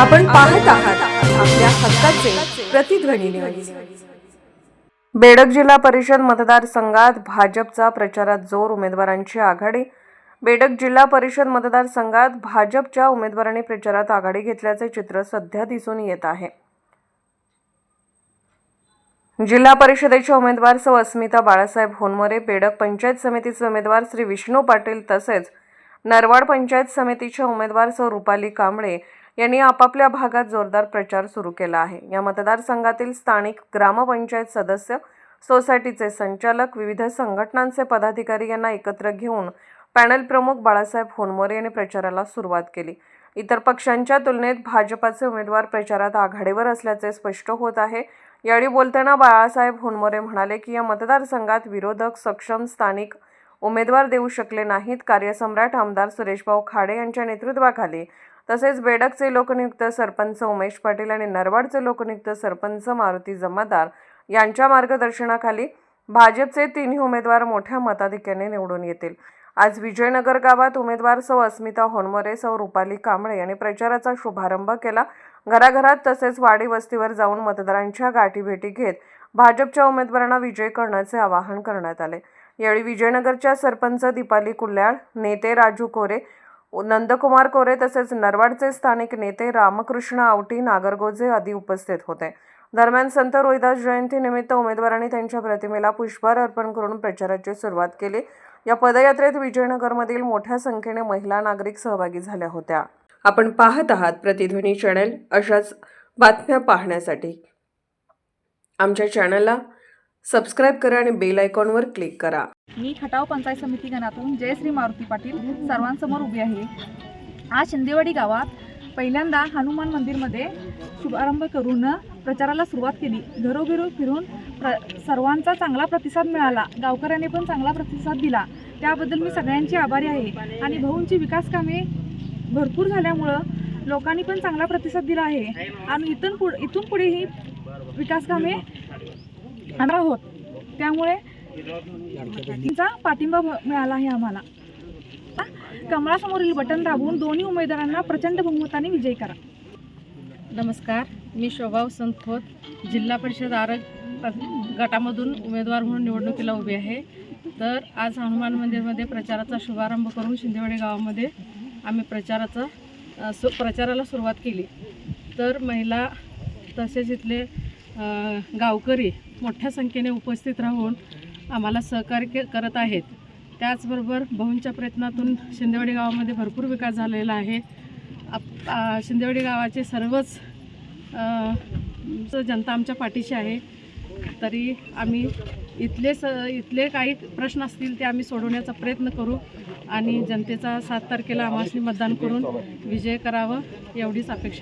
आपण पाहत आहात आपल्या हक्काचे प्रतिध्वनी न्यूज बेडक जिल्हा परिषद मतदारसंघात भाजपचा प्रचारात जोर उमेदवारांची आघाडी. बेडक जिल्हा परिषद मतदारसंघात भाजपच्या उमेदवारांनी प्रचारात आघाडी घेतल्याचे चित्र सध्या दिसून येत आहे. जिल्हा परिषदेच्या उमेदवार सौ. अस्मिता बाळासाहेब होनमरे बेडक पंचायत समितीचे उमेदवार श्री विष्णू पाटील तसेच नरवाड पंचायत समितीच्या उमेदवार सौ. रुपाली कांबळे यांनी आपापल्या भागात जोरदार प्रचार सुरू केला आहे. या मतदारसंघातील स्थानिक ग्रामपंचायत सदस्य सोसायटीचे संचालक विविध संघटनांचे पदाधिकारी यांना एकत्र घेऊन पॅनल प्रमुख बाळासाहेब होनमोरे यांनी प्रचाराला सुरुवात केली. इतर पक्षांच्या तुलनेत भाजपाचे उमेदवार प्रचारात आघाडीवर असल्याचे स्पष्ट होत आहे. यावेळी बोलताना बाळासाहेब होनमोरे म्हणाले की या मतदारसंघात विरोधक सक्षम स्थानिक उमेदवार देऊ शकले नाहीत. कार्यसम्राट आमदार सुरेशभाऊ खाडे यांच्या नेतृत्वाखाली तसेच बेडकचे लोकनियुक्त सरपंच उमेश पाटील आणि नरवाडचे लोकनियुक्त सरपंच मारुती जमादार यांच्या मार्गदर्शनाखाली भाजपचे तिन्ही उमेदवार मोठ्या मताधिक्याने निवडून येतील. आज विजयनगर गावात उमेदवार सौ अस्मिता होनमोरे सौ रुपाली कांबळे यांनी प्रचाराचा शुभारंभ केला. घराघरात तसेच वाडी वस्तीवर जाऊन मतदारांच्या गाठीभेटी घेत भाजपच्या उमेदवारांना विजय करण्याचे आवाहन करण्यात आले. यावेळी विजयनगरच्या सरपंच दीपाली कुल्याळ नेते राजू कोरे नंदकुमार कोरे तसेच नरवाडचे स्थानिक नेते रामकृष्ण आवटी नागरगोजे आदी उपस्थित होते. दरम्यान संत रोहिदास जयंतीनिमित्त उमेदवारांनी त्यांच्या प्रतिमेला पुष्पहार अर्पण करून प्रचाराची सुरुवात केली. या पदयात्रेत विजयनगरमधील मोठ्या संख्येने महिला नागरिक सहभागी झाल्या होत्या. आपण पाहत आहात प्रतिध्वनी चॅनेल अशाच बातम्या पाहण्यासाठी. आमच्या चॅनलला सबस्क्राईब करा आणि बेल आयकॉनवर क्लिक करा. मी खटाव पंचायत समिती गणातून जयश्री मारुती पाटील सर्वांसमोर उभी आहे. आज शिंदेवाडी गावात पहिल्यांदा हनुमान मंदिरमध्ये शुभारंभ करून प्रचाराला सुरुवात केली. घरोघरी फिरून प्र सर्वांचा चांगला प्रतिसाद मिळाला. गावकऱ्यांनी पण चांगला प्रतिसाद दिला. त्याबद्दल मी सगळ्यांची आभारी आहे. आणि भाऊंची विकास कामे भरपूर झाल्यामुळं लोकांनी पण चांगला प्रतिसाद दिला आहे. आणि इथून पुढ इथून पुढेही विकास कामे आहोत. त्यामुळे तिचा पाठिंबा भ- मिळाला आहे आम्हाला. कमळासमोरील बटन दाबून दोन्ही उमेदवारांना प्रचंड बहुमताने विजयी करा. नमस्कार मी शोभा वसंत खोत जिल्हा परिषद आरग गटामधून उमेदवार म्हणून निवडणुकीला उभी आहे. तर आज हनुमान मंदिरमध्ये प्रचाराचा शुभारंभ करून शिंदेवाडी गावामध्ये आम्ही प्रचाराचा सु प्रचाराला सुरुवात केली. तर महिला तसेच इथले गावकरी मोठ्या संख्येने उपस्थित राहून आम्हाला सहकार्य के- करत आहेत. त्याचबरोबर भाऊंच्या प्रयत्नातून शिंदेवाडी गावामध्ये भरपूर विकास झालेला आहे. आप शिंदेवाडी गावाचे सर्वच जनता आमच्या पाठीशी आहे. तरी आम्ही इथले स इथले काही प्रश्न असतील ते आम्ही सोडवण्याचा प्रयत्न करू आणि जनतेचा सात तारखेला आम्हाला मतदान करून विजय करावं एवढीच अपेक्षा